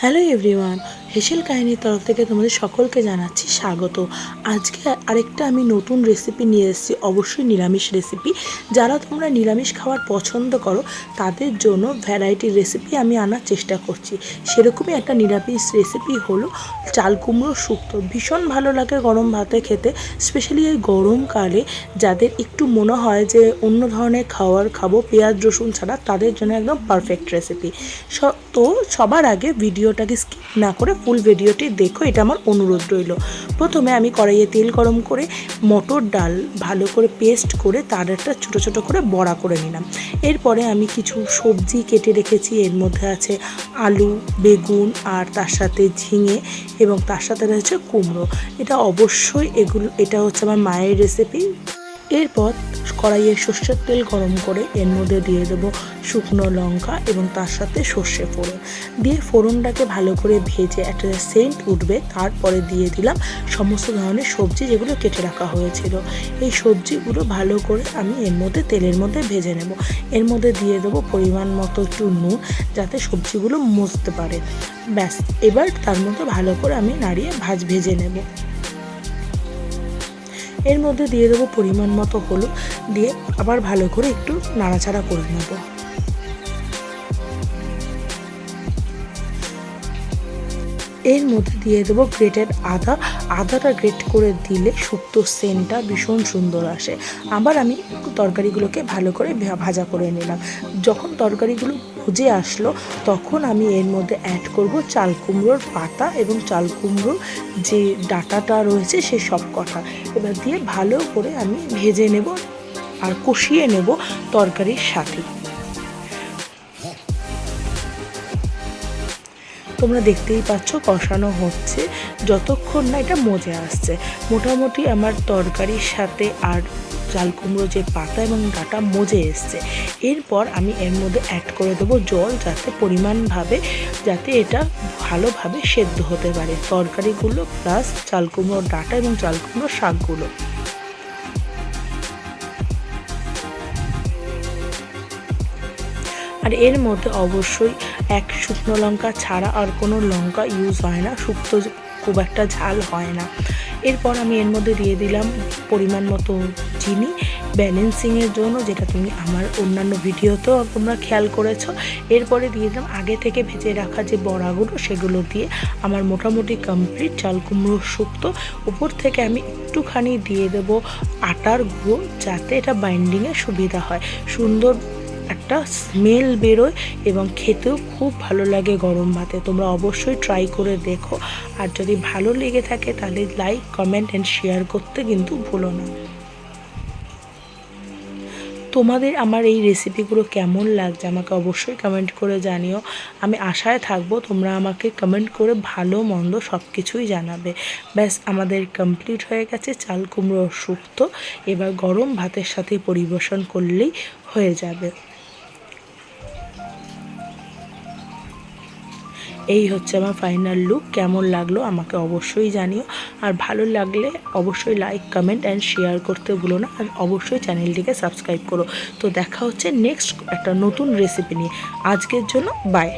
Hello everyone, হেসেল কাহিনীর তরফ থেকে তোমাদের সকলকে জানাচ্ছি স্বাগত। আজকে আরেকটা আমি নতুন রেসিপি নিয়ে এসেছি, অবশ্যই নিরামিষ রেসিপি যারা তোমরা নিরামিষ খাবার পছন্দ করো, তাদের জন্য ভ্যারাইটির রেসিপি আমি আনার চেষ্টা করছি। সেরকমই একটা নিরামিষ রেসিপি হলো চাল কুমড়ো শুক্তো। ভীষণ ভালো লাগে গরম ভাতে খেতে স্পেশালি এই গরমকালে যাদের একটু মনে হয় যে অন্য ধরনের খাওয়ার খাব, পেঁয়াজ রসুন ছাড়া, তাদের জন্য একদম পারফেক্ট রেসিপি তো সবার আগে ভিডিওটাকে স্কিপ না করে ফুল ভিডিওটি দেখো, এটা আমার অনুরোধ রইল। প্রথমে আমি কড়াইয়ে তেল গরম করে মটর ডাল ভালো করে পেস্ট করে তার একটা ছোটো ছোটো করে বড়া করে নিলাম। এরপরে আমি কিছু সবজি কেটে রেখেছি, এর মধ্যে আছে আলু, বেগুন আর তার সাথে ঝিঙে এবং তার সাথে রয়েছে কুমড়ো। এটা অবশ্যই এগুলো, এটা হচ্ছে আমার মায়ের রেসিপি এরপর কড়াইয়ে সর্ষের তেল গরম করে এর মধ্যে দিয়ে দেবো শুকনো লঙ্কা এবং তার সাথে সর্ষে ফোড়ন। দিয়ে ফোড়নটাকে ভালো করে ভেজে একটা সেন্ট উঠবে, তারপরে দিয়ে দিলাম সমস্ত ধরনের সবজি যেগুলো কেটে রাখা হয়েছিল। এই সবজিগুলো ভালো করে আমি এর মধ্যে, তেলের মধ্যে ভেজে নেব। এর মধ্যে দিয়ে দেবো পরিমাণ মতো একটু নুন যাতে সবজিগুলো মজতে পারে। ব্যাস, এবার তার মধ্যে ভালো করে আমি নাড়িয়ে ভাজ ভেজে নেব। এর মধ্যে দিয়ে দেবো পরিমাণ মতো হলুদ দিয়ে আবার ভালো করে একটু নাড়াচাড়া করে নেব। এর মধ্যে দিয়ে দেবো গ্রেটেড আদা। আদাটা গ্রেট করে দিলে শুক্তো সেন্টটা ভীষণ সুন্দর আসে। আবার আমি তরকারিগুলোকে ভালো করে ভাজা করে নিলাম। যখন তরকারিগুলো ভুজে আসলো, তখন আমি এর মধ্যে অ্যাড করব চাল কুমড়োর পাতা এবং চাল কুমড়োর যে ডাটাটা রয়েছে সে সব কটা। এবার দিয়ে ভালো করে আমি ভেজে নেব আর কষিয়ে নেব তরকারির সাথে। তোমরা দেখতেই পাচ্ছ কষানো হচ্ছে, যতক্ষণ না এটা মজে আসছে। মোটামুটি আমার তরকারির সাথে আর চাল কুমড়ো যে পাতা এবং ডাটা মজে এসছে। এরপর আমি এর মধ্যে অ্যাড করে দেবো জল যাতে পরিমাণভাবে, যাতে এটা ভালোভাবে সেদ্ধ হতে পারে। তরকারিগুলো প্লাস চাল কুমড়োর ডাটা এবং চাল কুমড়োর শাকগুলো। আর এর মধ্যে অবশ্যই এক শুকনো লঙ্কা ছাড়া আর কোনো লঙ্কা ইউজ হয় না, শুক্তো খুব একটা ঝাল হয় না। এরপর আমি এর মধ্যে দিয়ে দিলাম পরিমাণ মতো চিনি ব্যালেন্সিংয়ের জন্য যেটা তুমি আমার অন্যান্য ভিডিওতেও তোমরা খেয়াল করেছ। এরপরে দিয়ে দিলাম আগে থেকে ভেজে রাখা যে বড়াগুলো সেগুলো দিয়ে আমার মোটামুটি কমপ্লিট চাল কুমড়ো শুক্তো। উপর থেকে আমি একটুখানি দিয়ে দেবো আটার গুঁড়ো যাতে এটা বাইন্ডিংয়ে সুবিধা হয়। সুন্দর একটা স্মেল বেরোয় এবং খেতেও খুব ভালো লাগে গরম ভাতে। তোমরা অবশ্যই ট্রাই করে দেখো। আর যদি ভালো লেগে থাকে তাহলে লাইক কমেন্ট অ্যান্ড শেয়ার করতে কিন্তু ভুলো না। তোমাদের আমার এই রেসিপিগুলো কেমন লাগছে আমাকে অবশ্যই কমেন্ট করে জানিও। আমি আশায় থাকব তোমরা আমাকে কমেন্ট করে ভালো, মন্দ সব কিছুই জানাবে। ব্যাস, আমাদের কমপ্লিট হয়ে গেছে, চাল কুমড়ো শুক্তো এবার গরম ভাতের সাথে পরিবেশন করলেই হয়ে যাবে। এই হচ্ছে আমার ফাইনাল লুক কেমন লাগল আমাকে অবশ্যই জানিও। আর ভালো লাগলে অবশ্যই লাইক কমেন্ট অ্যান্ড শেয়ার করতে ভুলো না। আর অবশ্যই চ্যানেলটিকে সাবস্ক্রাইব করো। তো দেখা হচ্ছে নেক্সট একটা নতুন রেসিপি নিয়ে। আজকের জন্য বাই